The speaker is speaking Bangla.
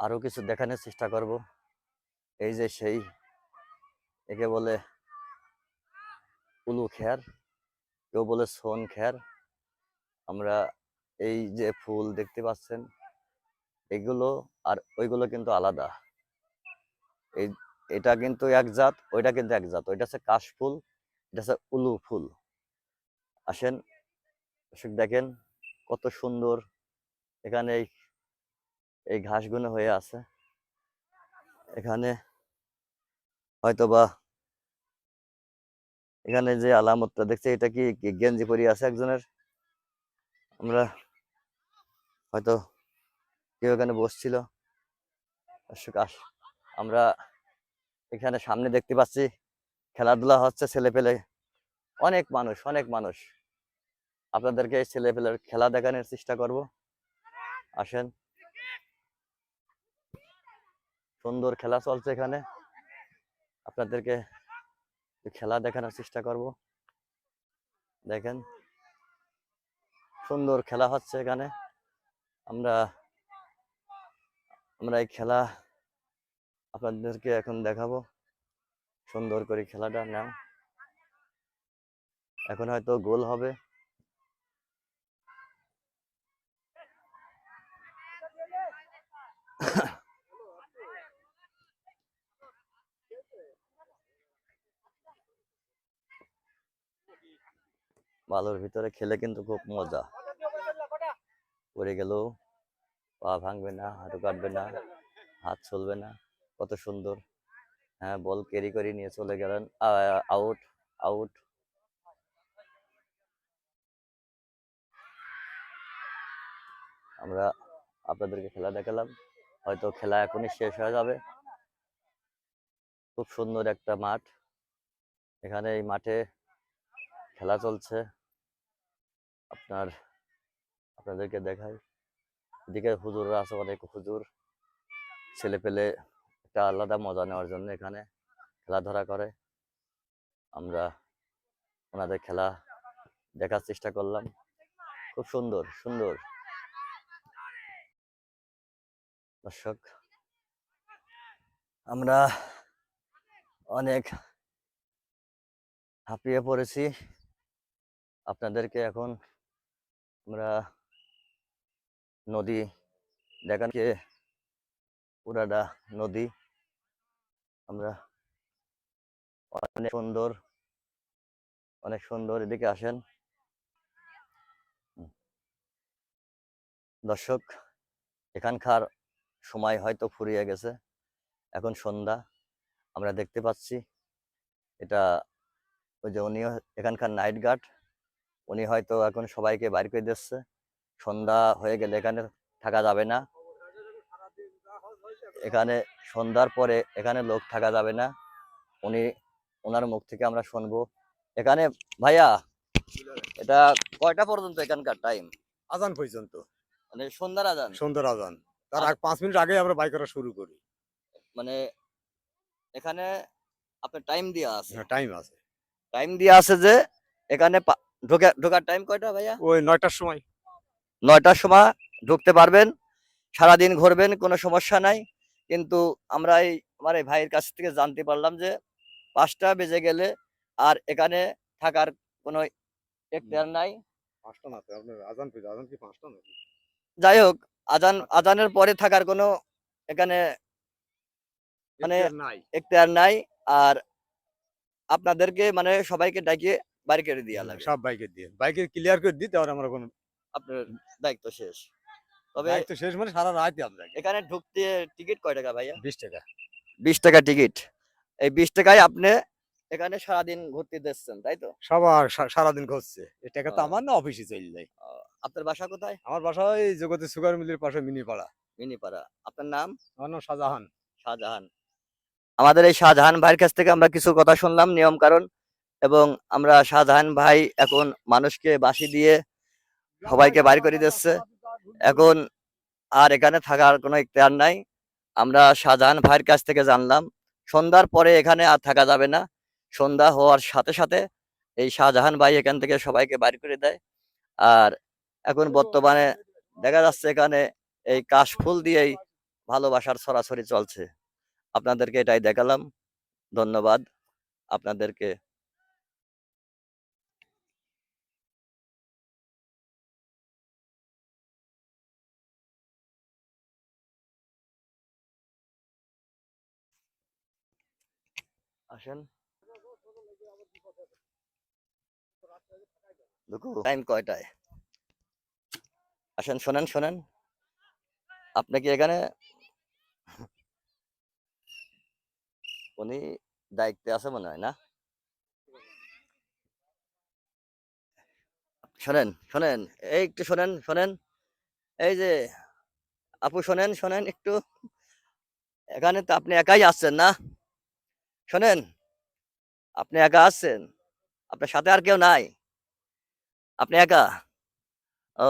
আরও কিছু দেখানোর চেষ্টা করব। এই যে সেই, একে বলে উলু খের, কেউ বলে সোন খের। আমরা এই যে ফুল দেখতে পাচ্ছেন, এগুলো আর ওইগুলো কিন্তু আলাদা। এই, এটা কিন্তু এক জাত, ওইটা কিন্তু এক জাত। ওইটা হচ্ছে কাশ ফুল, এটা হচ্ছে উলু ফুল। আসেন দেখেন কত সুন্দর। এখানে এই এই ঘাসগুলো হয়ে আছে। এখানে হয়তোবা এখানে যে আলামতটা দেখছি, এটা কি গেঞ্জি পরি আছে একজনের? আমরা হয়তো কেউ এখানে বসছিল। আমরা এখানে সামনে দেখতে পাচ্ছি, খেলাধুলা হচ্ছে ছেলে পেলে অনেক মানুষ অনেক মানুষ। আপনাদেরকে ছেলে পেলের খেলা দেখানোর চেষ্টা করব। আসেন। সুন্দর খেলা চলছে এখানে। আপনাদেরকে খেলা দেখানোর চেষ্টা করব। দেখেন, সুন্দর খেলা হচ্ছে এখানে। আমরা আমরা এই খেলা আপনাদেরকে এখন দেখাবো। সুন্দর করে খেলাটা নাও। এখন হয়তো গোল হবে। বালুর ভিতরে খেলে কিন্তু খুব মজা। পড়ে গেলেও পা ভাঙবে না, হাঁটু কাটবে না, হাত চলবে না, কত সুন্দর। হ্যাঁ বল ক্যারি করে নিয়ে চলে গেলেন আউট আউট। আমরা আপনাদেরকে খেলা দেখালাম, হয়তো খেলা এখনই শেষ হয়ে যাবে। খুব সুন্দর একটা মাঠ, এখানে এই মাঠে খেলা চলছে। আপনার, আপনাদেরকে দেখাই। এদিকে হুজুররা আছে অনেক হুজুর। ছেলে পেলে একটা আলাদা মজা নেওয়ার জন্য এখানে খেলাধুলা করে। আমরা ওনাদের খেলা দেখার চেষ্টা করলাম। খুব সুন্দর সুন্দর। দর্শক, আমরা অনেক হাঁপিয়ে পড়েছি। আপনাদেরকে এখন আমরা নদী দেখানকে পুরাটা নদী। আমরা অনেক সুন্দর অনেক সুন্দর এদিকে আসেন। দর্শক, এখানকার সময় হয়তো ফুরিয়ে গেছে। এখন সন্ধ্যা, আমরা দেখতে পাচ্ছি। এটা ওই যে উনিও এখানকার নাইট গার্ড। উনি হয়তো এখন সবাইকে বাইর করে দিচ্ছে। সন্ধ্যা হয়ে গেলে এখানে থাকা যাবে না। এখানে সন্ধ্যার পরে এখানে লোক থাকা যাবে না। উনি ওনার মুখ থেকে আমরা শুনব। এখানে ভাইয়া এটা কয়টা পর্যন্ত এখানকার টাইম আজান পর্যন্ত। মানে সন্ধ্যার আজান? সন্ধ্যার আজান। তার আর- আগ পাঁচ মিনিট আগে আমরা বাইক করা শুরু করি। মানে এখানে আপনার টাইম দেওয়া আছে। টাইম আছে। টাইম দেওয়া আছে যে এখানে ঢোকা ঢোকার টাইম কয়টা ভাইয়া? ওই নয়টার সময়। নয়টার সময় ঢুকতে পারবেন। সারাদিন ঘুরবেন কোনো সমস্যা নাই। কিন্তু আমরা এই আমার এই ভাইয়ের কাছ থেকে জানতে পারলাম যে পাঁচটা বেজে গেলে আর এখানে থাকার কোনো এখতিয়ার নাই। পাঁচটা না আপনার আজান আজান কি পাঁচটা নাকি? যাই হোক আজান আজানের পরে থাকার কোনো এখানে মানে এখতিয়ার নাই। আর আপনাদেরকে মানে সবাইকে ডাকিয়ে বাড়ি করে দেওয়া লাগবে সব বাইকে দিয়ে। বাইকে ক্লিয়ার করে দিতে আর আমরা কোনো আপনার দায়িত্ব শেষ। তবে দায়িত্ব শেষ মানে সারা রাত আমরা এখানে ঢুকতে টিকিট কয় টাকা ভাইয়া? বিশ টাকা। বিশ টাকা টিকিট। এই বিশ টাকায় আপনি এখানে সারাদিন ঘুরতে দিচ্ছেন তাই তো? সবার সারাদিন ঘুরছে। এই টাকা তো আমার না অফিসে চলে যায়। আপনার বাসা কোথায়? আমার বাসা ওই জগতে সুগার মিলের পাশে মিনি পাড়া মিনিপাড়া। আপনার নাম? আমার নাম শাহজাহান। শাহজাহান। আমাদের এই শাহজাহান ভাইয়ের কাছ থেকে আমরা কিছু কথা শুনলাম নিয়ম কারণ। এবং আমরা শাহজাহান ভাই এখন মানুষকে বাসি দিয়ে সবাইকে বাইর করে দিচ্ছে। এখন আর এখানে থাকার কোনো ইখতিয়ার নাই। আমরা শাহজাহান ভাইয়ের কাছ থেকে জানলাম, সন্ধ্যার পরে এখানে আর থাকা যাবে না। সন্ধ্যা হওয়ার সাথে সাথে এই শাহজাহান ভাই এখান থেকে সবাইকে বাইর করে দেয়। আর এখন বর্তমানে দেখা যাচ্ছে এখানে এই কাশফুল দিয়েই ভালোবাসার ছড়াছড়ি চলছে। আপনাদেরকে এটাই দেখালাম। ধন্যবাদ। আপনাদেরকে আসেন। টাইম কয়টায়? আসেন শোনেন শোনেন। আপনি কি এখানে? উনি দায়িত্বে আছে মনে হয় না? শোনেন শোনেন এই একটু শোনেন শোনেন। এই যে আপু শোনেন শোনেন একটু। এখানে তো আপনি একাই আসছেন না? শোনেন আপনি একা আসছেন আপনার সাথে আর কেউ নাই। আপনি একা? ও